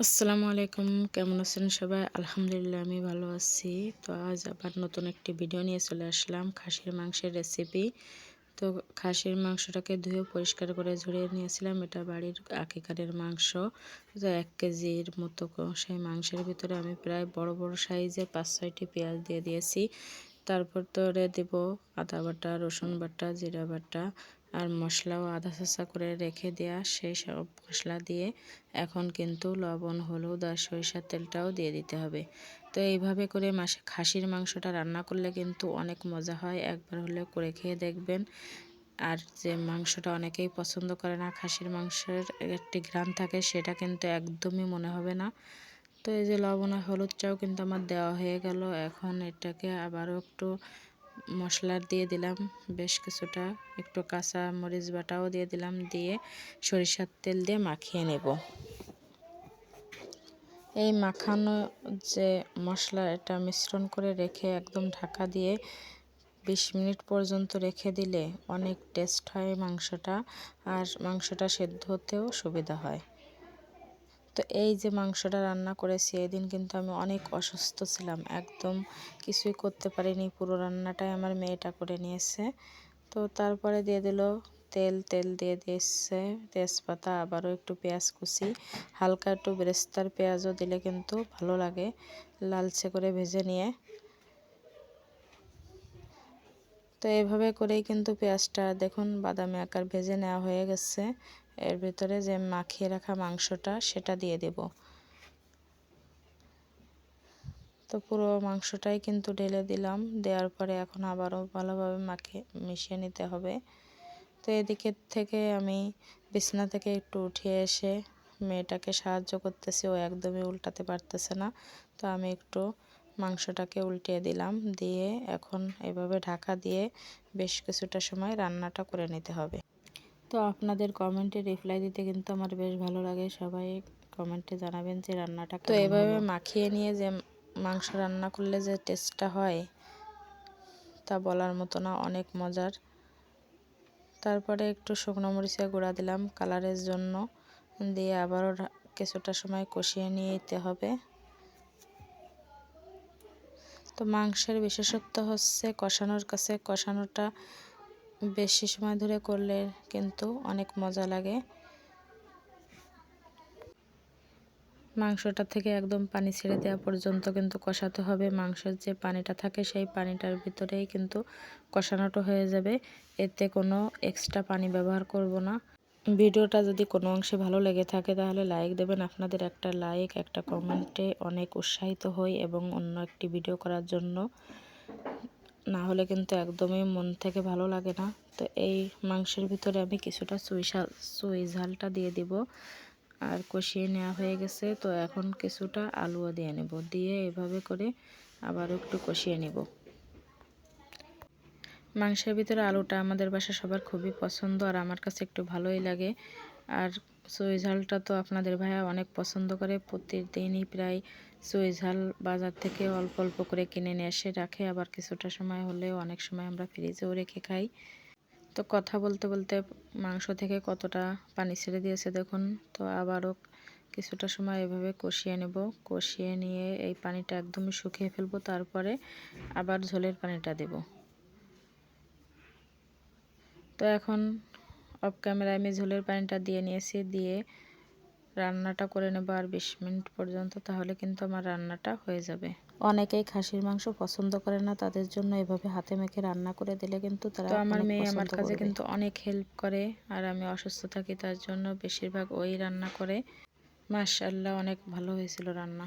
আসসালামু আলাইকুম, কেমন আছেন সবাই? আলহামদুলিল্লাহ, আমি ভালো আছি। তো আজ আবার নতুন একটি ভিডিও নিয়ে চলে আসলাম, খাসির মাংসের রেসিপি তো খাসির মাংসটাকে ধুয়ে পরিষ্কার করে ঝরিয়ে নিয়েছিলাম। এটা বাড়ির আকিকারের মাংস। তো এক কেজির মতো সেই মাংসের ভিতরে আমি প্রায় বড় বড় সাইজের পাঁচ ছয়টি পেঁয়াজ দিয়ে দিয়েছি। তারপর তোরে দেব আদা বাটা, রসুন বাটা, জিরা বাটা আর মশলাও আধা চাষা করে রেখে দেয়া সেই সব মশলা দিয়ে এখন কিন্তু লবণ, হলুদ আর সরিষার তেলটাও দিয়ে দিতে হবে। তো এইভাবে করে মাসে খাসির মাংসটা রান্না করলে কিন্তু অনেক মজা হয়। একবার হলে করে খেয়ে দেখবেন। আর যে মাংসটা অনেকেই পছন্দ করে না, খাসির মাংসের একটি ঘ্রাণ থাকে সেটা কিন্তু একদমই মনে হবে না। তো এই যে লবণ আর হলুদটাও কিন্তু আমার দেওয়া হয়ে গেল। এখন এটাকে আবারও একটু মশলা দিয়ে দিলাম, বেশ কিছুটা। একটু কাঁচা মরিচ বাটাও দিয়ে দিলাম, দিয়ে সরিষার তেল দিয়ে মাখিয়ে নেব। এই মাখানো যে মশলা, এটা মিশ্রণ করে রেখে একদম ঢাকা দিয়ে বিশ মিনিট পর্যন্ত রেখে দিলে অনেক টেস্ট হয় মাংসটা, আর মাংসটা সেদ্ধ হতেও সুবিধা হয়। তো এই যে মাংসটা রান্না করেছি, এদিন কিন্তু আমি অনেক অসুস্থ ছিলাম। একদম কিছুই করতে পারিনি, পুরো রান্নাটাই আমার মেয়েটা করে নিয়েছে। তো তারপরে দিয়ে দিল তেল তেল দিয়ে দিয়েছে তেজপাতা, আবারও একটু পেঁয়াজ কুচি, হালকা একটু বেরেস্তার পেঁয়াজও দিলে কিন্তু ভালো লাগে, লালচে করে ভেজে নিয়ে। তো এভাবে করেই কিন্তু পেঁয়াজটা দেখুন বাদামি আকার ভেজে নেওয়া হয়ে গেছে। এর ভিতরে যে মাখিয়ে রাখা মাংসটা, সেটা দিয়ে দেব। তো পুরো মাংসটাই কিন্তু ঢেলে দিলাম। দেওয়ার পরে এখন আবারও ভালোভাবে মাখিয়ে মিশিয়ে নিতে হবে। তো এদিকে থেকে আমি বিছানা থেকে একটু উঠিয়ে এসে মেয়েটাকে সাহায্য করতেছি। ও একদমই উল্টাতে পারতেছে না। তো আমি একটু মাংসটাকে উল্টিয়ে দিলাম। দিয়ে এখন এভাবে ঢাকা দিয়ে বেশ কিছুটা সময় রান্নাটা করে নিতে হবে। তো আপনাদের কমেন্টে রিপ্লাই দিতে কিন্তু আমার বেশ ভালো লাগে। সবাই কমেন্টে জানাবেন যে রান্নাটা তো এভাবে মাখিয়ে নিয়ে যে মাংস রান্না করলে যে টেস্টটা হয় তা বলার মতো না অনেক মজার। তারপরে একটু শুকনো মরিচা গুঁড়া দিলাম কালারের জন্য। দিয়ে আবারও কিছুটা সময় কষিয়ে নিয়ে নিতে হবে। তো মাংসের বিশেষত্ব হচ্ছে কষানোর কাছে কষানোটা বেশি সময় ধরে করলে কিন্তু অনেক মজা লাগে। মাংসটা থেকে একদম পানি ছেড়ে দেওয়া পর্যন্ত কিন্তু কষাতে হবে। মাংসের যে পানিটা থাকে সেই পানিটার ভিতরেই কিন্তু কষানোটা হয়ে যাবে। এতে কোনো এক্সট্রা পানি ব্যবহার করব না। ভিডিওটা যদি কোনো অংশে ভালো লেগে থাকে তাহলে লাইক দেবেন। আপনাদের একটা লাইক, একটা কমেন্টে অনেক উৎসাহিত হই এবং অন্য একটি ভিডিও করার জন্য। হলে কিন্তু একদমই মন থেকে ভালো লাগে না। তো এই মাংসের ভিতরে আমি কিছুটা চুই চুই ঝালটা দিয়ে দিব। আর কষিয়ে নেওয়া হয়ে গেছে, তো এখন কিছুটা আলুও দিয়ে নেব। দিয়ে এভাবে করে আবার একটু কষিয়ে নেব। মাংসের ভিতরে আলুটা আমাদের বাসা সবার খুবই পছন্দ, আর আমার কাছে একটু ভালোই লাগে। আর চুই ঝালটা তো আপনাদের ভাইয়া অনেক পছন্দ করে। প্রতিদিনই প্রায় চুই ঝাল বাজার থেকে অল্প অল্প করে কিনে নিয়ে এসে রাখে। আবার কিছুটা সময় হলেও অনেক সময় আমরা ফ্রিজেও রেখে খাই। তো কথা বলতে বলতে মাংস থেকে কতটা পানি ছেড়ে দিয়েছে দেখুন। তো আবারও কিছুটা সময় এভাবে কষিয়ে নেব। কষিয়ে নিয়ে এই পানিটা একদমই শুকিয়ে ফেলব। তারপরে আবার ঝোলের পানিটা দেব। তো এখন অফ ক্যামেরায় আমি ঝোলের পানিটা দিয়ে নিয়েছি দিয়ে রান্নাটা করে নেব আর বিশ মিনিট পর্যন্ত তাহলে কিন্তু আমার রান্নাটা হয়ে যাবে। অনেকেই খাসির মাংস পছন্দ করে না তাদের জন্য এভাবে হাতে মেখে রান্না করে দিলে কিন্তু তারা আমার মেয়ে আমার কাছে কিন্তু অনেক হেল্প করে আর আমি অসুস্থ থাকি তার জন্য বেশিরভাগ ওই রান্না করে। মাশাল্লাহ অনেক ভালো হয়েছিল রান্না।